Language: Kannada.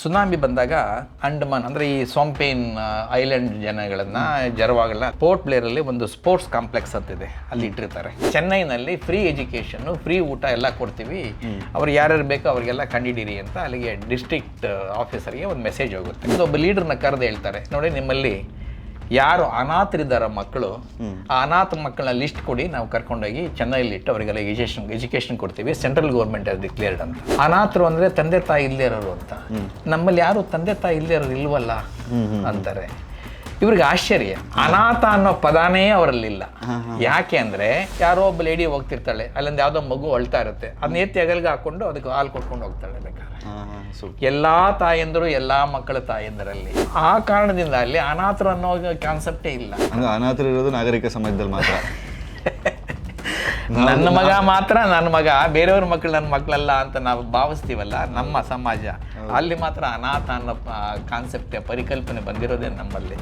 ಸುನಾಮಿ ಬಂದಾಗ ಅಂಡಮಾನ್ ಅಂದರೆ ಈ ಸೋಂಪೇನ್ ಐಲ್ಯಾಂಡ್ ಜನಗಳನ್ನ ಜರವಾಗಲ್ಲ. ಪೋರ್ಟ್ ಪ್ಲೇರಲ್ಲಿ ಒಂದು ಸ್ಪೋರ್ಟ್ಸ್ ಕಾಂಪ್ಲೆಕ್ಸ್ ಅಂತಿದೆ ಅಲ್ಲಿ ಇಟ್ಟಿರ್ತಾರೆ. ಚೆನ್ನೈನಲ್ಲಿ ಫ್ರೀ ಎಜುಕೇಷನ್ನು ಫ್ರೀ ಊಟ ಎಲ್ಲ ಕೊಡ್ತೀವಿ. ಅವ್ರು ಯಾರ್ಯಾರು ಬೇಕೋ ಅವರಿಗೆಲ್ಲ ಕಂಡಿಡೀರಿ ಅಂತ ಅಲ್ಲಿಗೆ ಡಿಸ್ಟ್ರಿಕ್ಟ್ ಆಫೀಸರ್ಗೆ ಒಂದು ಮೆಸೇಜ್ ಹೋಗುತ್ತೆ. ಒಬ್ಬ ಲೀಡರ್ನ ಕರೆದು ಹೇಳ್ತಾರೆ ನೋಡಿ ನಿಮ್ಮಲ್ಲಿ ಯಾರು ಅನಾಥರಿದ್ದಾರ ಮಕ್ಕಳು ಆ ಅನಾಥ ಮಕ್ಕಳನ್ನ ಲಿಸ್ಟ್ ಕೊಡಿ ನಾವು ಕರ್ಕೊಂಡೋಗಿ ಚೆನ್ನೈಲಿ ಇಟ್ಟು ಅವರಿಗೆಲ್ಲ ಎಜುಕೇಶನ್ ಎಜುಕೇಶನ್ ಕೊಡ್ತೀವಿ. ಸೆಂಟ್ರಲ್ ಗೌರ್ಮೆಂಟ್ ಅದು ಡಿಕ್ಲೇರ್ಡ್ ಅಂತ. ಅನಾಥರು ಅಂದ್ರೆ ತಂದೆ ತಾಯಿ ಇಲ್ಲದೆ ಇರೋರು ಅಂತ. ನಮ್ಮಲ್ಲಿ ಯಾರು ತಂದೆ ತಾಯಿ ಇಲ್ಲದೆ ಇರೋರು ಇಲ್ವಲ್ಲ ಅಂತಾರೆ. ಇವ್ರಿಗೆ ಆಶ್ಚರ್ಯ. ಅನಾಥ ಅನ್ನೋ ಪದಾನೇ ಅವರಲ್ಲಿಲ್ಲ ಯಾಕೆ ಅಂದ್ರೆ ಯಾರೋ ಒಬ್ಬ ಲೇಡಿ ಹೋಗ್ತಿರ್ತಾಳೆ ಅಲ್ಲೊಂದು ಯಾವುದೋ ಮಗು ಅಳ್ತಾ ಇರುತ್ತೆ. ಅದನ್ನ ಎತ್ತಿ ಅಗಲ್ಗೆ ಹಾಕೊಂಡು ಅದಕ್ಕೆ ಹಾಲು ಕೊಟ್ಕೊಂಡು ಹೋಗ್ತಾಳೆ ಬೇಕಾದ್ರೆ. ಎಲ್ಲಾ ತಾಯಂದರು ಎಲ್ಲಾ ಮಕ್ಕಳ ತಾಯಂದರಲ್ಲಿ. ಆ ಕಾರಣದಿಂದ ಅಲ್ಲಿ ಅನಾಥರು ಅನ್ನೋ ಕಾನ್ಸೆಪ್ಟೇ ಇಲ್ಲ. ಅಂದ್ರೆ ಅನಾಥರು ಇರೋದು ನಾಗರಿಕ ಸಮಾಜದಲ್ಲಿ ಮಾತ್ರ. ನನ್ನ ಮಗ ಮಾತ್ರ ನನ್ನ ಮಗ ಬೇರೆಯವ್ರ ಮಕ್ಕಳು ನನ್ನ ಮಕ್ಕಳಲ್ಲ ಅಂತ ನಾವು ಭಾವಿಸ್ತೀವಲ್ಲ ನಮ್ಮ ಸಮಾಜ. ಅಲ್ಲಿ ಮಾತ್ರ ಅನಾಥ ಅನ್ನೋ ಕಾನ್ಸೆಪ್ಟ್ ಪರಿಕಲ್ಪನೆ ಬಂದಿರೋದೇ ನಮ್ಮಲ್ಲಿ.